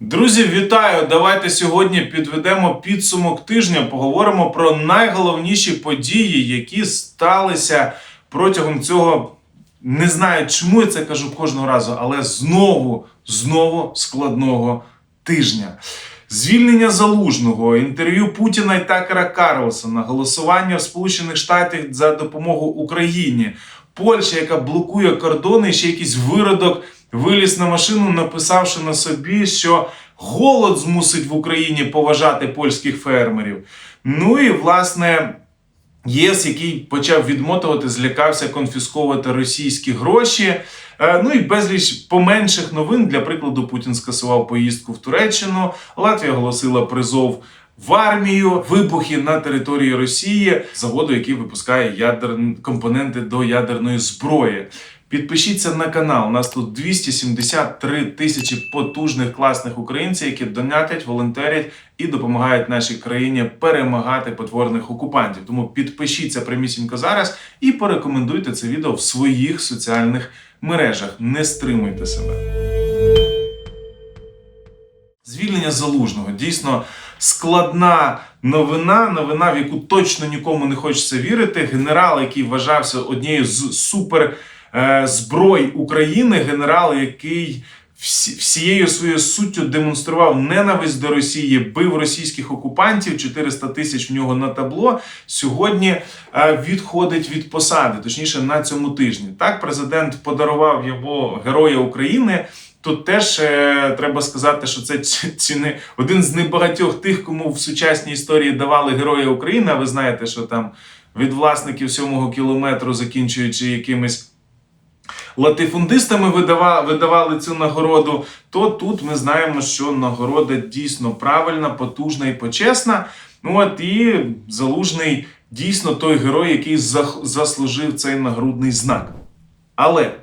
Друзі, вітаю! Давайте сьогодні підведемо підсумок тижня. Поговоримо про найголовніші події, які сталися протягом цього. Не знаю, чому я це кажу кожного разу, але знову, знову складного тижня. Звільнення залужного, інтерв'ю Путіна і Такера Карлсона, голосування в Сполучених Штатах за допомогу Україні, Польща, яка блокує кордони, і ще якийсь виродок виліз на машину, написавши на собі, що голод змусить в Україні поважати польських фермерів. Ну і власне. ЄС, який почав відмотувати, злякався конфісковувати російські гроші. Е, Ну і безліч поменших новин. Для прикладу, Путін скасував поїздку в Туреччину. Латвія оголосила призов в армію, вибухи на території Росії, заводу, який випускає ядерні компоненти до ядерної зброї. Підпишіться на канал. У нас тут 273 тисячі потужних класних українців, які донатять, волонтерять і допомагають нашій країні перемагати потворних окупантів. Тому підпишіться прямісінько зараз і порекомендуйте це відео в своїх соціальних мережах. Не стримуйте себе. Звільнення залужного дійсно складна новина. Новина, в яку точно нікому не хочеться вірити. Генерал, який вважався однією з супер зброй України, генерал, який всією своєю суттю демонстрував ненависть до Росії, бив російських окупантів, 400 тисяч в нього на табло. Сьогодні е, відходить від посади, точніше на цьому тижні. Так, президент подарував його Героя України. Тут теж е, треба сказати, що це ці- ці не один з небагатьох тих, кому в сучасній історії давали Героя України. А ви знаєте, що там від власників сьомого кілометру, закінчуючи якимись латифундистами видавали цю нагороду, то тут ми знаємо, що нагорода дійсно правильна, потужна і почесна. Ну от і залужний дійсно той герой, який заслужив цей нагрудний знак. Але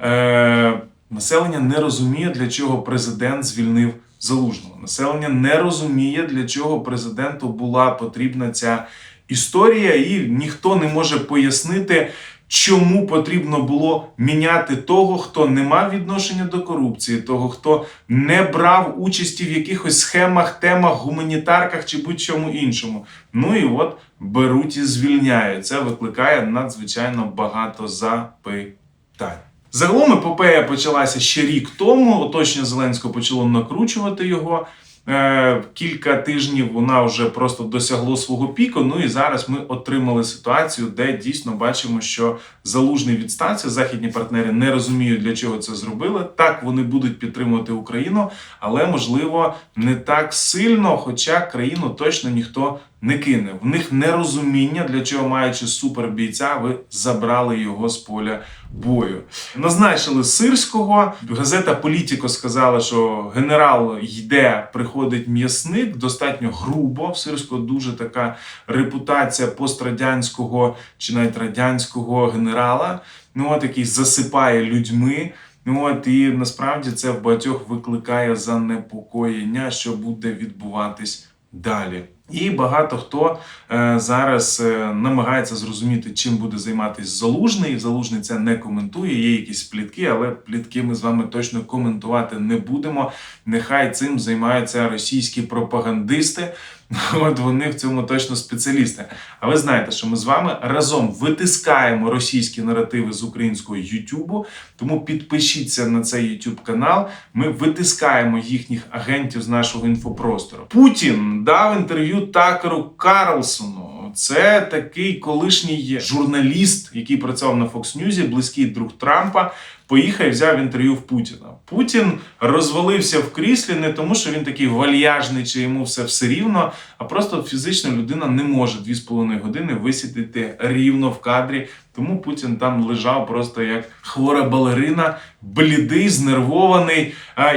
е, населення не розуміє, для чого президент звільнив залужного. Населення не розуміє, для чого президенту була потрібна ця історія, і ніхто не може пояснити, чому потрібно було міняти того, хто не мав відношення до корупції, того, хто не брав участі в якихось схемах, темах, гуманітарках чи будь-чому іншому. Ну і от беруть і звільняють. Це викликає надзвичайно багато запитань. Загалом епопея почалася ще рік тому. Оточення Зеленського почало накручувати його. Е, Кілька тижнів вона вже просто досягло свого піку. Ну і зараз ми отримали ситуацію, де дійсно бачимо, що залужний відстанція західні партнери не розуміють, для чого це зробили. Так вони будуть підтримувати Україну, але можливо не так сильно, хоча країну точно ніхто не кине. В них нерозуміння, для чого маючи супербійця, ви забрали його з поля бою. Назначили сирського. Газета Політіко сказала, що генерал йде, приходить м'ясник. Достатньо грубо. В сирського дуже така репутація пострадянського чи навіть радянського генерала. Ну от який засипає людьми. Ну от і насправді це в багатьох викликає занепокоєння, що буде відбуватись далі. І багато хто е, зараз е, намагається зрозуміти, чим буде займатися залужний. Залужний це не коментує. Є якісь плітки, але плітки ми з вами точно коментувати не будемо. Нехай цим займаються російські пропагандисти. От вони в цьому точно спеціалісти. А ви знаєте, що ми з вами разом витискаємо російські наративи з українського Ютубу. Тому підпишіться на цей YouTube канал. Ми витискаємо їхніх агентів з нашого інфопростору. Путін дав інтерв'ю Такеру Карлсону. Це такий колишній журналіст, який працював на Fox News, близький друг Трампа. Поїхав і взяв інтерв'ю в Путіна. Путін розвалився в кріслі не тому, що він такий вальяжний, чи йому все все рівно, а просто фізична людина не може 2,5 години висідати рівно в кадрі. Тому Путін там лежав просто як хвора балерина, блідий, знервований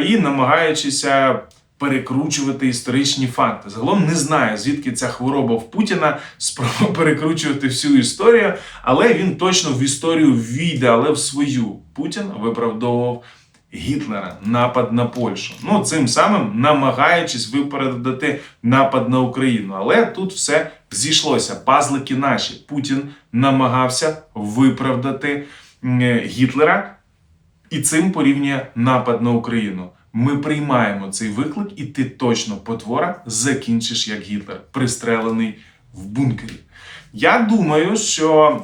і намагаючися перекручувати історичні факти. Загалом не знаю, звідки ця хвороба в Путіна спроба перекручувати всю історію, але він точно в історію війде, але в свою. Путін виправдовував Гітлера напад на Польщу. Ну цим самим намагаючись випередити напад на Україну. Але тут все зійшлося. Пазлики наші. Путін намагався виправдати Гітлера і цим порівнює напад на Україну. Ми приймаємо цей виклик, і ти точно потвора закінчиш як Гітлер, пристрелений в бункері. Я думаю, що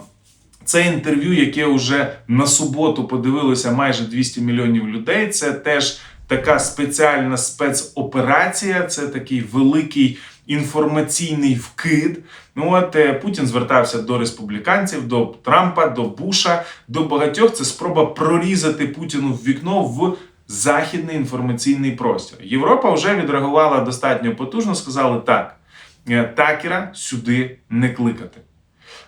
це інтерв'ю, яке вже на суботу подивилося майже 200 мільйонів людей. Це теж така спеціальна спецоперація, це такий великий інформаційний вкид. Ну от е, Путін звертався до республіканців, до Трампа, до Буша, до багатьох. Це спроба прорізати Путіну в вікно в західний інформаційний простір. Європа вже відреагувала достатньо потужно. Сказали так: е, Такера сюди не кликати.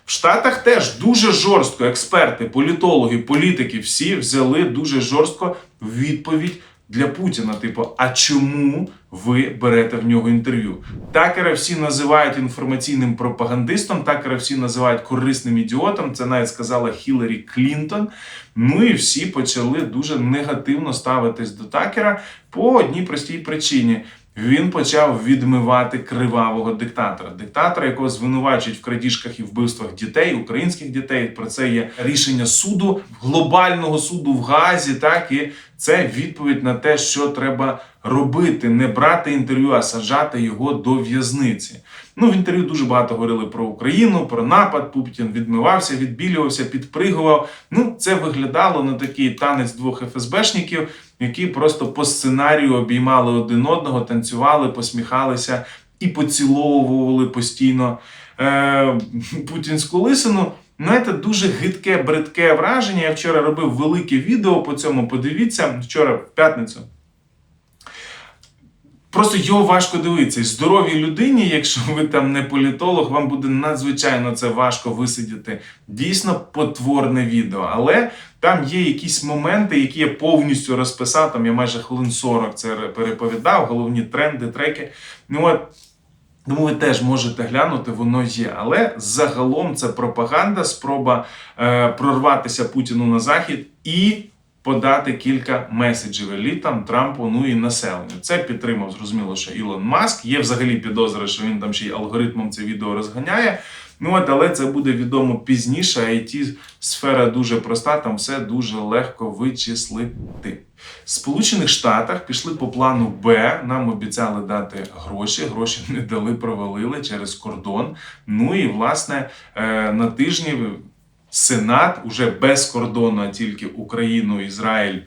В Штатах теж дуже жорстко експерти, політологи, політики всі взяли дуже жорстко відповідь для Путіна. Типу, а чому ви берете в нього інтерв'ю? Такера всі називають інформаційним пропагандистом, такера всі називають корисним ідіотом. Це навіть сказала Хіларі Клінтон. Ну і всі почали дуже негативно ставитись до Такера по одній простій причині. Він почав відмивати кривавого диктатора, диктатора, якого звинувачують в крадіжках і вбивствах дітей, українських дітей. Про це є рішення суду, глобального суду в Газі. Так і це відповідь на те, що треба робити: не брати інтерв'ю, а саджати його до в'язниці. Ну, в інтерв'ю дуже багато говорили про Україну, про напад. Путін відмивався, відбілювався, підпригував. Ну, це виглядало на такий танець двох ФСБшників, які просто по сценарію обіймали один одного, танцювали, посміхалися і поціловували постійно е, путінську лисину. Знаєте, дуже гидке, бридке враження. Я вчора робив велике відео по цьому. Подивіться вчора в п'ятницю. Просто його важко дивитися. І здоровій людині, якщо ви там не політолог, вам буде надзвичайно це важко висидіти. Дійсно потворне відео. Але там є якісь моменти, які я повністю розписав. Там я майже хвилин 40 це переповідав, головні тренди, треки. Ну от. Тому ви теж можете глянути, воно є. Але загалом це пропаганда, спроба е, прорватися Путіну на захід і подати кілька меседжів елітам, Трампу, ну і населенню. Це підтримав, зрозуміло, що Ілон Маск. Є взагалі підозри, що він там ще й алгоритмом це відео розганяє. Ну от, але це буде відомо пізніше. it сфера дуже проста, там все дуже легко вичислити. В Сполучених Штатах пішли по плану Б. Нам обіцяли дати гроші. Гроші не дали, провалили через кордон. Ну і власне е, на тижні Сенат уже без кордону, а тільки Україну, Ізраїль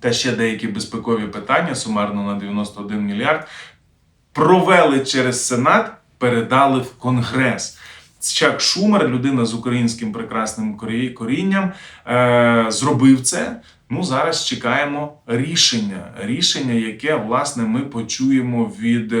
та ще деякі безпекові питання, сумарно на 91 мільярд, провели через Сенат, передали в Конгрес. Чак Шумер, людина з українським прекрасним корінням, е, зробив це. Ну, зараз чекаємо рішення. Рішення, яке власне ми почуємо від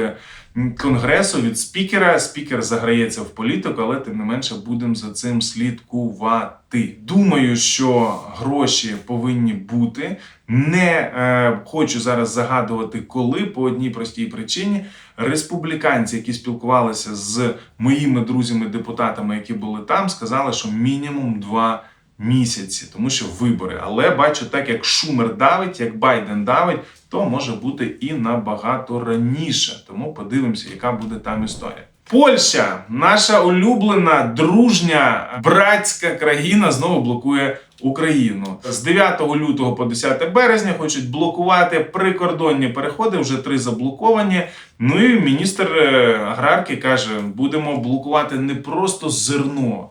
конгресу, від спікера. Спікер заграється в політику, але тим не менше будемо за цим слідкувати. Думаю, що гроші повинні бути. Не е, хочу зараз загадувати, коли по одній простій причині республіканці, які спілкувалися з моїми друзями-депутатами, які були там, сказали, що мінімум два місяці, тому що вибори. Але бачу, так як Шумер давить, як Байден давить, то може бути і набагато раніше. Тому подивимося, яка буде там історія. Польща, наша улюблена, дружня, братська країна, знову блокує Україну з 9 лютого по 10 березня. Хочуть блокувати прикордонні переходи. Вже три заблоковані. Ну і міністр е, аграрки каже: будемо блокувати не просто зерно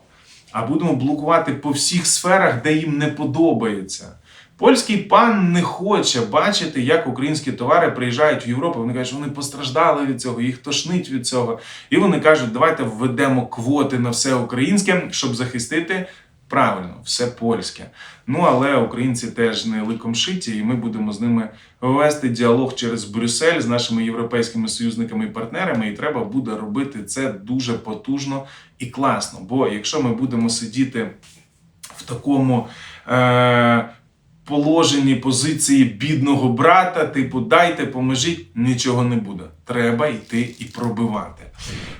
а будемо блокувати по всіх сферах, де їм не подобається. Польський пан не хоче бачити, як українські товари приїжджають в Європу. Вони кажуть, вони постраждали від цього, їх тошнить від цього. І вони кажуть, давайте введемо квоти на все українське, щоб захистити Правильно, все польське. Ну але українці теж не ликом шиті, і ми будемо з ними вести діалог через Брюссель з нашими європейськими союзниками і партнерами. І треба буде робити це дуже потужно і класно. Бо якщо ми будемо сидіти в такому е- положенні позиції бідного брата, типу дайте, поможіть, нічого не буде. Треба йти і пробивати.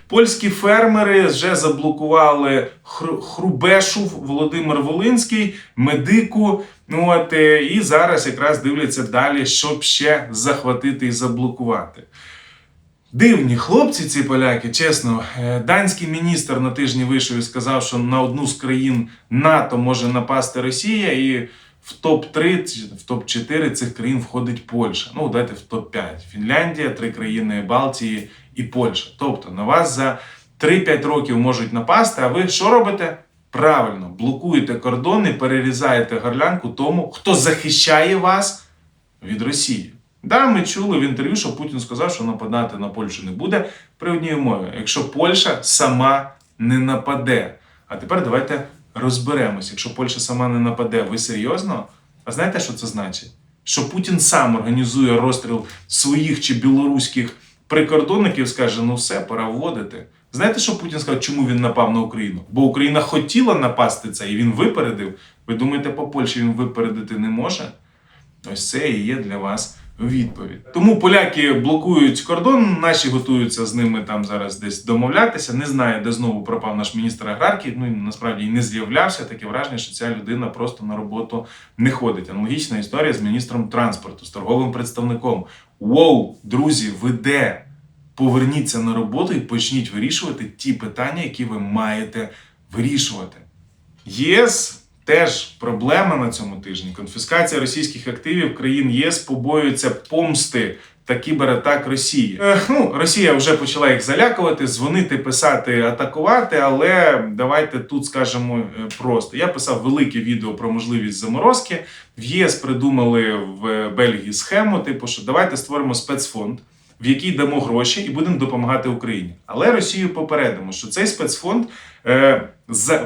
Польські фермери вже заблокували Хрубешув Володимир Волинський, медику. Ну от е, і зараз якраз дивляться далі, щоб ще захватити і заблокувати. Дивні хлопці, ці поляки, чесно, е, данський міністр на тижні вийшов і сказав, що на одну з країн НАТО може напасти Росія, і в топ-3 в топ-4 цих країн входить Польща. Ну, дайте в топ-5. Фінляндія, три країни Балтії і Польща. Тобто на вас за 3-5 років можуть напасти, а ви що робите? Правильно, блокуєте кордони, перерізаєте горлянку тому, хто захищає вас від Росії. Да, ми чули в інтерв'ю, що Путін сказав, що нападати на Польщу не буде при одній умові, якщо Польща сама не нападе. А тепер давайте розберемось. Якщо Польща сама не нападе, ви серйозно? А знаєте, що це значить? Що Путін сам організує розстріл своїх чи білоруських прикордонників, скаже: ну все, пора вводити. Знаєте, що Путін сказав, чому він напав на Україну? Бо Україна хотіла напасти це, і він випередив. Ви думаєте, по Польщі він випередити не може? Ось це і є для вас відповідь. Тому поляки блокують кордон, наші готуються з ними там зараз десь домовлятися. Не знаю, де знову пропав наш міністр аграрки. Ну і насправді і не з'являвся. Таке враження, що ця людина просто на роботу не ходить. Аналогічна історія з міністром транспорту, з торговим представником. Воу, друзі, ви де? Поверніться на роботу і почніть вирішувати ті питання, які ви маєте вирішувати. ЄС теж проблема на цьому тижні. Конфіскація російських активів країн ЄС побоюється помсти та кібератак Росії. Е, ну, Росія вже почала їх залякувати, дзвонити, писати, атакувати. Але давайте тут скажемо е, просто. Я писав велике відео про можливість заморозки. В ЄС придумали в Бельгії схему, типу, що давайте створимо спецфонд. В який дамо гроші і будемо допомагати Україні, але Росію попередимо, що цей спецфонд е,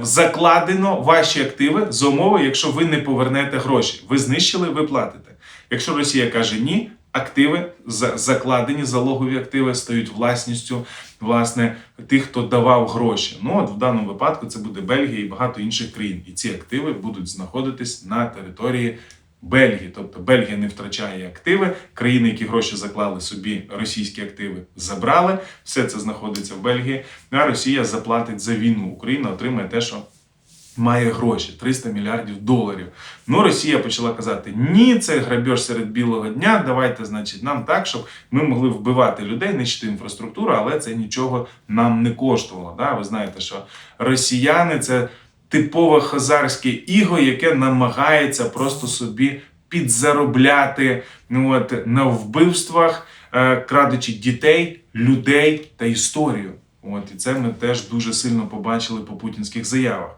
закладено ваші активи за умови, якщо ви не повернете гроші. Ви знищили, ви платите. Якщо Росія каже ні, активи за- закладені, залогові активи стають власністю власне тих, хто давав гроші. Ну от в даному випадку це буде Бельгія і багато інших країн. І ці активи будуть знаходитись на території. Бельгії, тобто Бельгія не втрачає активи, країни, які гроші заклали собі, російські активи забрали. Все це знаходиться в Бельгії. А Росія заплатить за війну. Україна отримає те, що має гроші 300 мільярдів доларів. Ну, Росія почала казати: ні, це грабеж серед білого дня. Давайте, значить, нам так, щоб ми могли вбивати людей, нищити інфраструктуру, але це нічого нам не коштувало. Да? Ви знаєте, що росіяни це типове хазарське іго, яке намагається просто собі підзаробляти ну, от, на вбивствах, е, крадучи дітей, людей та історію. От, і це ми теж дуже сильно побачили по путінських заявах.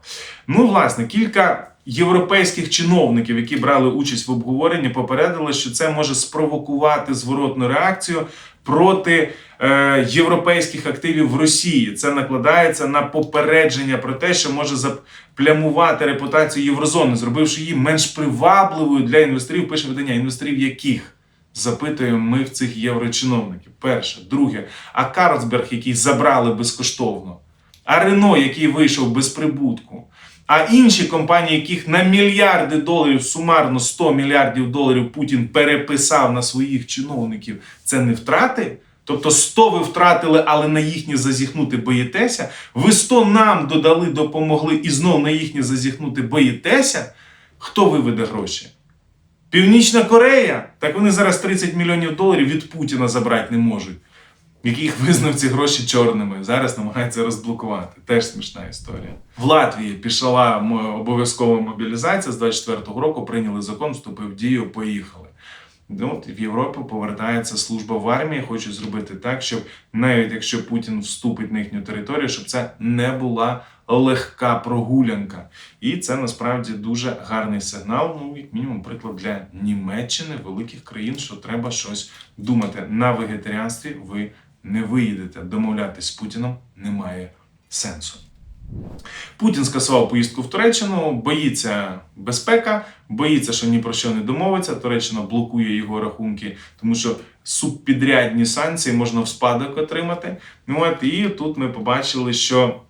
Ну, власне, кілька європейських чиновників, які брали участь в обговоренні, попередили, що це може спровокувати зворотну реакцію проти е, європейських активів в Росії. Це накладається на попередження про те, що може заплямувати репутацію єврозони, зробивши її менш привабливою для інвесторів. Пише видання інвесторів яких. Запитуємо ми в цих єврочиновників. Перше, друге, а Карлсберг, який забрали безкоштовно, а Рено, який вийшов без прибутку, а інші компанії, яких на мільярди доларів, сумарно 100 мільярдів доларів Путін переписав на своїх чиновників, це не втрати? Тобто 100 ви втратили, але на їхні зазіхнути боїтеся. Ви 100 нам додали, допомогли і знов на їхні зазіхнути боїтеся. Хто виведе гроші? Північна Корея, так вони зараз 30 мільйонів доларів від Путіна забрати не можуть, яких визнав ці гроші чорними. Зараз намагаються розблокувати. Теж смішна історія. В Латвії пішла обов'язкова мобілізація з 24-го року. Прийняли закон, вступив в дію, поїхали. Ну, от в Європу повертається служба в армії. Хочуть зробити так, щоб навіть якщо Путін вступить на їхню територію, щоб це не була легка прогулянка. І це насправді дуже гарний сигнал. Ну, як мінімум, приклад для Німеччини, великих країн, що треба щось думати. На вегетаріанстві ви не виїдете. Домовлятись з Путіном немає сенсу. Путін скасував поїздку в Туреччину, боїться безпека, боїться, що ні про що не домовиться. Туреччина блокує його рахунки, тому що субпідрядні санкції можна в спадок отримати. Ну от і тут ми побачили, що.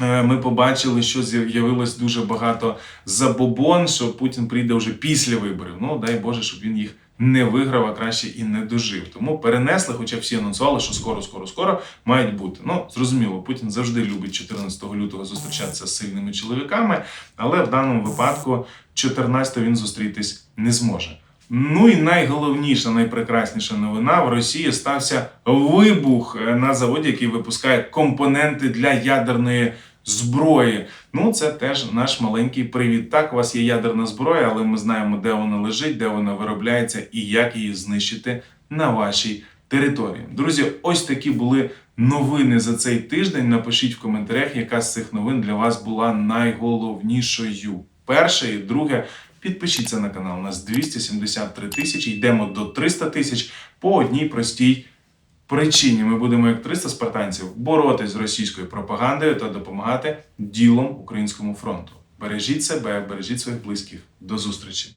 е, Ми побачили, що з'явилось дуже багато забобон, що Путін прийде вже після виборів. Ну дай Боже, щоб він їх не виграв, а краще і не дожив. Тому перенесли, хоча всі анонсували, що скоро, скоро, скоро мають бути. Ну зрозуміло, Путін завжди любить 14 лютого зустрічатися з сильними чоловіками, але в даному випадку 14 він зустрітись не зможе. Ну і найголовніша, найпрекрасніша новина в Росії стався вибух е, на заводі, який випускає компоненти для ядерної зброї. Ну, це теж наш маленький привіт. Так, у вас є ядерна зброя, але ми знаємо, де вона лежить, де вона виробляється і як її знищити на вашій території. Друзі, ось такі були новини за цей тиждень. Напишіть в коментарях, яка з цих новин для вас була найголовнішою. Перше і друге. Підпишіться на канал. У нас 273 тисячі. Йдемо до 300 тисяч по одній простій причині. Ми будемо, як 300 спартанців, боротись з російською пропагандою та допомагати ділом українському фронту. Бережіть себе, бережіть своїх близьких. До зустрічі!